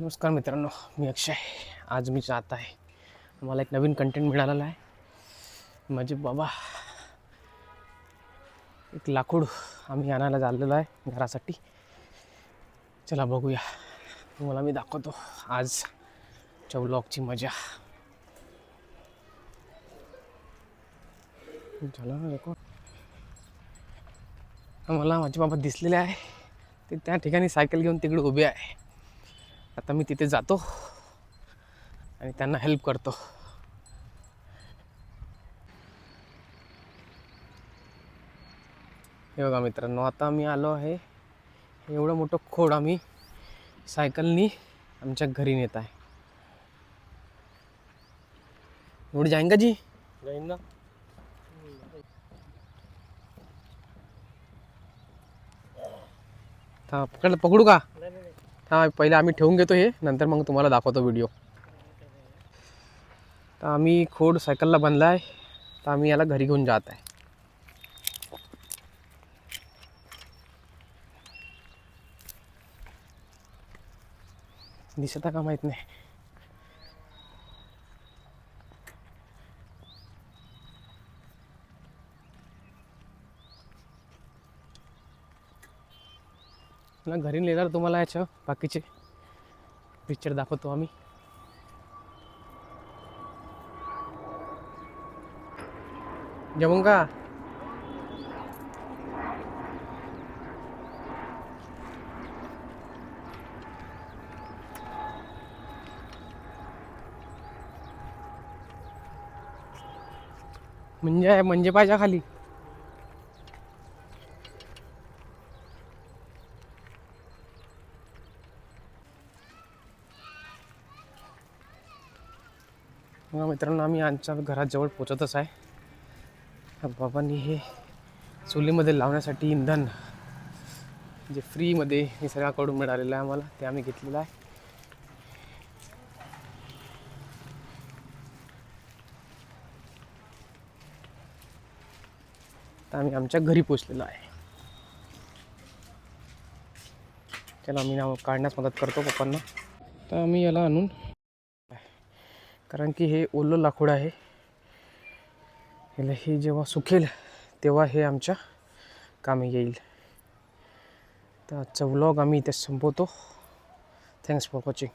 नमस्कार मित्रांनो मी अक्षय. आज मी जात आहे. मला एक नवीन कंटेंट मिळालेला आहे. म्हणजे बाबा एक लाकूड आम्ही आणायला चाललेलो आहे घरासाठी. चला बघूया. तुम्हाला मी दाखवतो आज चौलॉकची मजा. झालं ना रेकॉर्ड मला माझे बाबा दिसलेले आहे. ते त्या ठिकाणी सायकल घेऊन तिकडे उभे आहे. आता मी तिथे जातो आणि त्यांना हेल्प करतो. हे बघा मित्रांनो आता मी आलो आहे. एवढं मोठं खोड आम्ही सायकलनी आमच्या घरी नेत आहे. एवढं जाईन जी? जाईन ना. पकड पकडू का? हां पहिले आम्ही ठेवून घेतो हे नंतर मग तुम्हाला दाखवतो व्हिडिओ तर आम्ही खोड सायकलला बांधला आहे तर आम्ही याला घरी घेऊन जात आहे. दिसत का माहीत नाही. मला घरी नेणार तुम्हाला याच्या बाकीचे. पिक्चर दाखवतो आम्ही. जमून का म्हणजे म्हणजे पाहिजे खाली. मग मित्रांनो आम्ही आमच्या घराजवळ पोचतच आहे. बाबांनी हे चुलीमध्ये लावण्यासाठी इंधन जे फ्रीमध्ये निसर्गाकडून मिळालेलं आहे आम्हाला ते आम्ही घेतलेलं आहे. तर आम्ही आमच्या घरी पोचलेलो आहे. त्याला आम्ही नाव काढण्यास मदत करतो पप्पांना. तर आम्ही याला आणून कारण की हे ओलं लाकूड आहे. हे जेव्हा सुकेल तेव्हा हे आमच्या कामी येईल. तर आजचा व्लॉग आम्ही इथे संपवतो. Thanks for watching